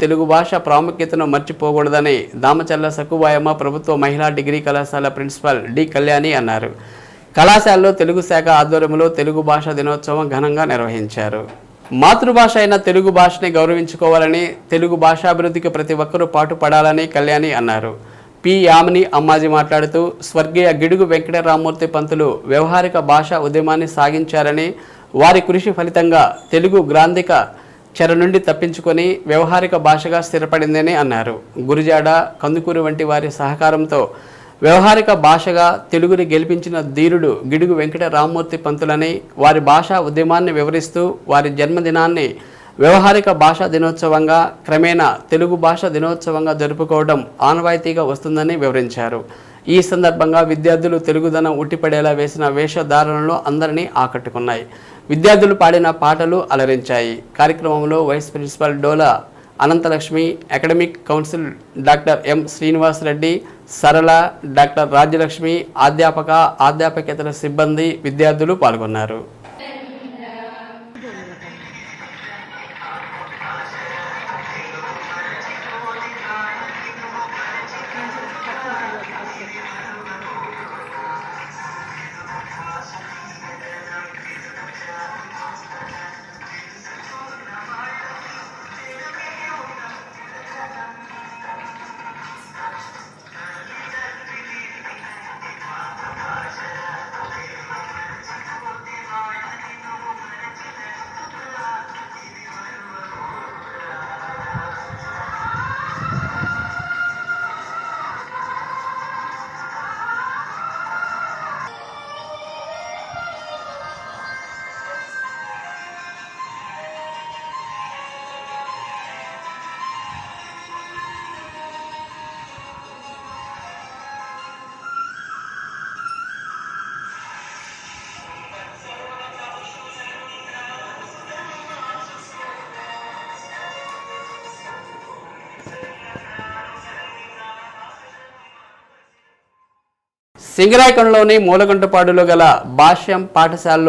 తెలుగు భాష ప్రాముఖ్యతను మర్చిపోకూడదని దామచల్ల సకుబాయమ్మ ప్రభుత్వ మహిళా డిగ్రీ కళాశాల ప్రిన్సిపల్ డి కళ్యాణి అన్నారు. కళాశాలలో తెలుగు శాఖ ఆధ్వర్యంలో తెలుగు భాష దినోత్సవం ఘనంగా నిర్వహించారు. మాతృభాష అయిన తెలుగు భాషని గౌరవించుకోవాలని తెలుగు భాషాభివృద్ధికి ప్రతి ఒక్కరూ పాటుపడాలని కళ్యాణి అన్నారు. పి. యామిని అమ్మాజీ మాట్లాడుతూ స్వర్గీయ గిడుగు వెంకటరామూర్తి పంతులు వ్యవహారిక భాషా ఉద్యమాన్ని సాగించారని వారి కృషి ఫలితంగా తెలుగు గ్రాంధిక చెర నుండి తప్పించుకొని వ్యవహారిక భాషగా స్థిరపడిందని అన్నారు. గురిజాడ కందుకూరు వంటి వారి సహకారంతో వ్యవహారిక భాషగా తెలుగుని గెలిపించిన ధీరుడు గిడుగు వెంకట రామ్మూర్తి పంతులని వారి భాషా ఉద్యమాన్ని వివరిస్తూ వారి జన్మదినాన్ని వ్యవహారిక భాషా దినోత్సవంగా క్రమేణా తెలుగు భాష దినోత్సవంగా జరుపుకోవడం ఆనవాయితీగా వస్తుందని వివరించారు. ఈ సందర్భంగా విద్యార్థులు తెలుగుదనం ఉట్టిపడేలా వేసిన వేషధారణలు అందరినీ ఆకట్టుకున్నాయి. విద్యార్థులు పాడిన పాటలు అలరించాయి. కార్యక్రమంలో vice principal Dola Anantalakshmi academic council doctor M Srinivas Reddy Sarala doctor Rajyalakshmi అధ్యాపక అధ్యాపకేతర సిబ్బంది విద్యార్థులు పాల్గొన్నారు. సింగరాయకంలోని మూలగంటపాడులో గల భాష్యం పాఠశాలలో